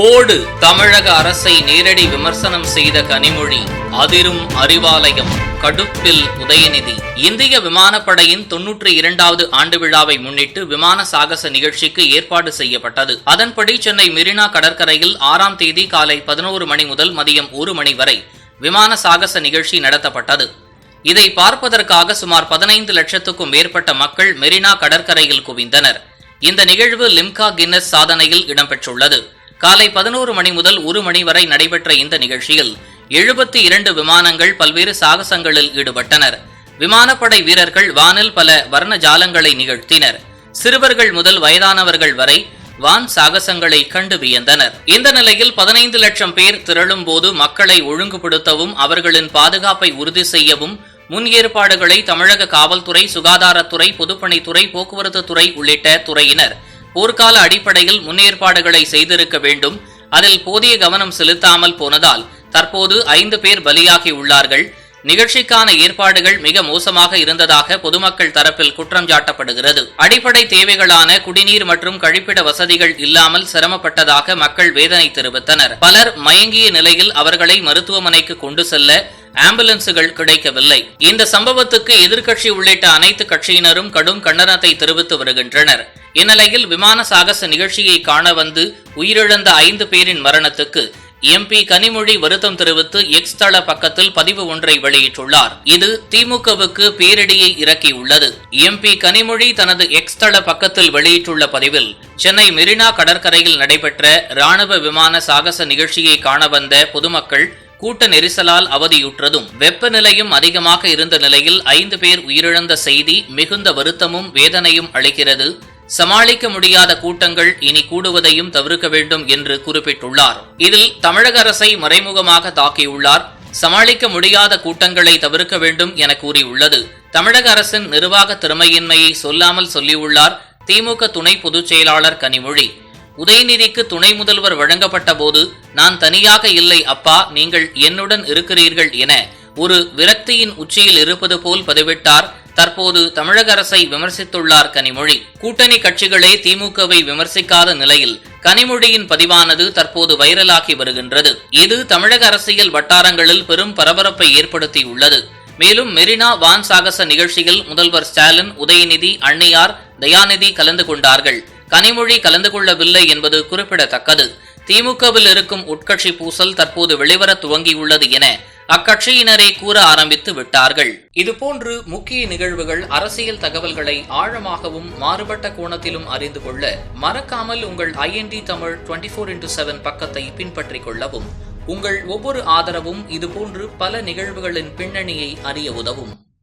போடு தமிழக அரசை நேரடி விமர்சனம் செய்த கனிமொழி அதிரும் அறிவாலயம் கடுப்பில் உதயநிதி. இந்திய விமானப்படையின் தொன்னூற்றி இரண்டாவது ஆண்டு விழாவை முன்னிட்டு விமான சாகச நிகழ்ச்சிக்கு ஏற்பாடு செய்யப்பட்டது. அதன்படி சென்னை மெரினா கடற்கரையில் ஆறாம் தேதி காலை பதினோரு மணி முதல் மதியம் ஒரு மணி வரை விமான சாகச நிகழ்ச்சி நடத்தப்பட்டது. இதை பார்ப்பதற்காக சுமார் பதினைந்து லட்சத்துக்கும் மேற்பட்ட மக்கள் மெரினா கடற்கரையில் குவிந்தனர். இந்த நிகழ்வு லிம்கா கின்னஸ் சாதனையில் இடம்பெற்றுள்ளது. காலை பதினோரு மணி முதல் ஒரு மணி வரை நடைபெற்ற இந்த நிகழ்ச்சியில் எழுபத்தி இரண்டு விமானங்கள் பல்வேறு சாகசங்களில் ஈடுபட்டனர். விமானப்படை வீரர்கள் வானில் பல வர்ண ஜாலங்களை நிகழ்த்தினர். சிறுவர்கள் முதல் வயதானவர்கள் வரை வான் சாகசங்களை கண்டு வியந்தனர். இந்த நிலையில் பதினைந்து லட்சம் பேர் திரளும் போது மக்களை ஒழுங்குபடுத்தவும் அவர்களின் பாதுகாப்பை உறுதி செய்யவும் முன் ஏற்பாடுகளை தமிழக காவல்துறை சுகாதாரத்துறை பொதுப்பணித்துறை போக்குவரத்து துறை உள்ளிட்ட துறையினர் போர்க்கால அடிப்படையில் முன்னேற்பாடுகளை செய்திருக்க வேண்டும். அதில் போதிய கவனம் செலுத்தாமல் போனதால் தற்போது ஐந்து பேர் பலியாகி உள்ளார்கள். நிகழ்ச்சிக்கான ஏற்பாடுகள் மிக மோசமாக இருந்ததாக பொதுமக்கள் தரப்பில் குற்றம் சாட்டப்படுகிறது. அடிப்படை தேவைகளான குடிநீர் மற்றும் கழிப்பிட வசதிகள் இல்லாமல் சிரமப்பட்டதாக மக்கள் வேதனை தெரிவித்தனர். பலர் மயங்கிய நிலையில் அவர்களை மருத்துவமனைக்கு கொண்டு செல்ல ஆம்புலன்ஸுகள் கிடைக்கவில்லை. இந்த சம்பவத்துக்கு எதிர்க்கட்சி உள்ளிட்ட அனைத்து கட்சியினரும் கடும் கண்டனத்தை தெரிவித்து வருகின்றனர். இந்நிலையில் விமான சாகச நிகழ்ச்சியை காண வந்து உயிரிழந்த ஐந்து பேரின் மரணத்துக்கு எம்பி கனிமொழி வருத்தம் தெரிவித்து எக்ஸ் தள பக்கத்தில் பதிவு ஒன்றை வெளியிட்டுள்ளார். இது திமுகவுக்கு பேரிடியை இறக்கியுள்ளது. எம்பி கனிமொழி தனது எக்ஸ் தள பக்கத்தில் வெளியிட்டுள்ள பதிவில் சென்னை மெரினா கடற்கரையில் நடைபெற்ற ராணுவ விமான சாகச நிகழ்ச்சியை காண வந்த பொதுமக்கள் கூட்ட நெரிசலால் அவதியுற்றதும் வெப்பநிலையும் அதிகமாக இருந்த நிலையில் ஐந்து பேர் உயிரிழந்த செய்தி மிகுந்த வருத்தமும் வேதனையும் அளிக்கிறது. சமாளிக்க முடியாத கூட்டங்கள் இனி கூடுவதையும் தவிர்க்க வேண்டும் என்று குறிப்பிட்டுள்ளார். இதில் தமிழக அரசை மறைமுகமாக தாக்கியுள்ளார். சமாளிக்க முடியாத கூட்டங்களை தவிர்க்க வேண்டும் என கூறியுள்ளது. தமிழக அரசின் நிர்வாக திறமையின்மையை சொல்லாமல் சொல்லியுள்ளார். திமுக துணை பொதுச் செயலாளர் கனிமொழி. உதயநிதிக்கு துணை முதல்வர் வழங்கப்பட்ட போது நான் தனியாக இல்லை அப்பா நீங்கள் என்னுடன் இருக்கிறீர்கள் என ஒரு விரக்தியின் உச்சியில் இருப்பது போல் பதிவிட்டார். தற்போது தமிழக அரசை விமர்சித்துள்ளார் கனிமொழி. கூட்டணி கட்சிகளே திமுகவை விமர்சிக்காத நிலையில் கனிமொழியின் பதிவானது தற்போது வைரலாகி வருகின்றது. இது தமிழக அரசியல் வட்டாரங்களில் பெரும் பரபரப்பை ஏற்படுத்தியுள்ளது. மேலும் மெரினா வான் சாகச நிகழ்ச்சியில் முதல்வர் ஸ்டாலின் உதயநிதி அன்னியார் தயாநிதி கலந்து கொண்டார்கள். கனிமொழி கலந்து கொள்ளவில்லை என்பது குறிப்பிடத்தக்கது. திமுகவில் இருக்கும் உட்கட்சி பூசல் தற்போது வெளிவர துவங்கியுள்ளது என அக்கட்சியினரே கூற ஆரம்பித்து விட்டார்கள். இதுபோன்று முக்கிய நிகழ்வுகள் அரசியல் தகவல்களை ஆழமாகவும் மாறுபட்ட கோணத்திலும் அறிந்து கொள்ள மறக்காமல் உங்கள் IND Tamil twenty four into seven பக்கத்தை பின்பற்றிக் கொள்ளவும். உங்கள் ஒவ்வொரு ஆதரவும் இதுபோன்று பல நிகழ்வுகளின் பின்னணியை அறிய உதவும்.